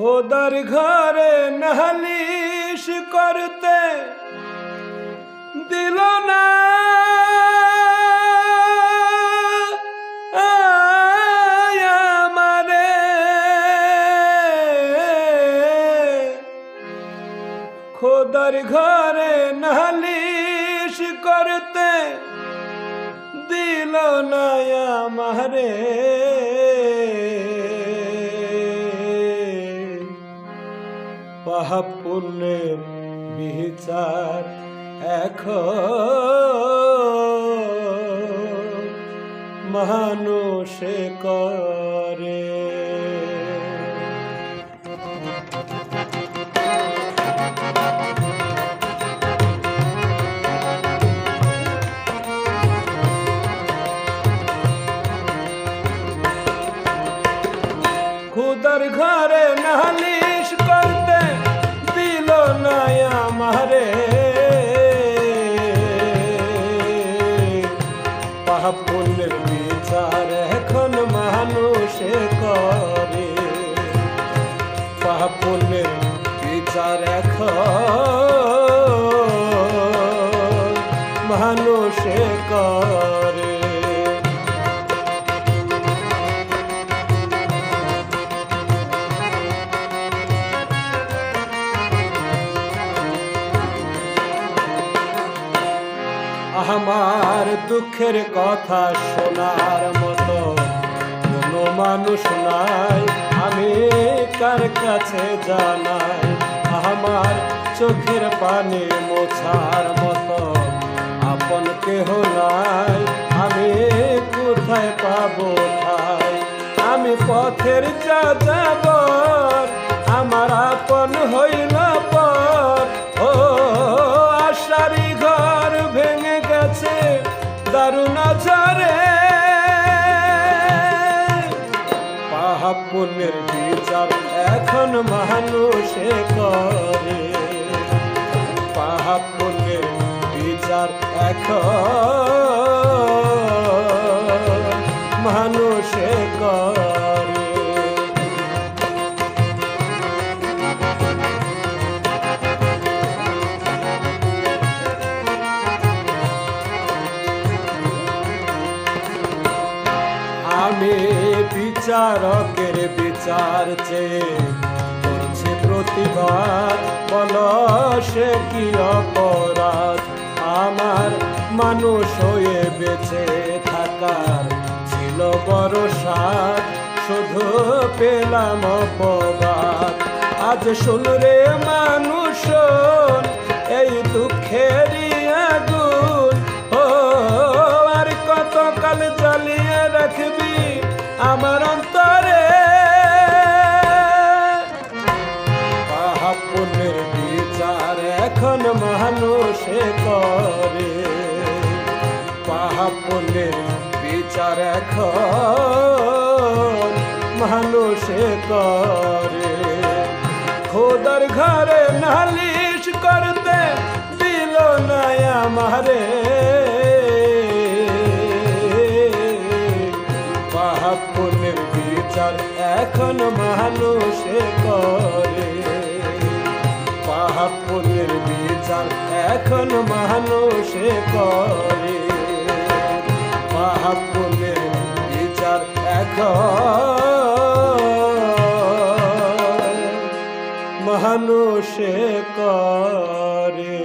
খোদার ঘরে নালিশ করতে দিল না। খোদার ঘরে নালিশ করতে দিল না আমারে। পুণ্যের বিচার এখন মানুষে করে। পাপুলের বিচার এখন মানুষে করে। পাপুলের বিচার এখন আমার দুঃখের কথা শোনার মতো কোনো মানুষ নাই। আমি কার কাছে জানাই? আমার চোখের পানি মোছার মতো আপন কেহ নাই। আমি কোথায় পাবো ঠাই আমি পথের যা যাব আমার আপন হইল পাহাপুনের বিচার এখন মানুষে করে। পাহাপনের বিচার এখন মানুষে করে। বিচারকের বিচার চেয়ে প্রতিবাদ। বল, সে কি অপরাধ? আমার মানুষ হয়ে বেঁচে থাকার ছিল বড় সাথ শুধু পেলাম অপবাদ আজ শুন রে মানুষ করে পাহাপুনের বিচার এখন মানুষে করে। খোদার ঘরে নালিশ করতে দিল না আমারে। এখন মানুষে করে। এখন মানুষে করে। পাহাপুনের বিচার এখন মানুষে করে।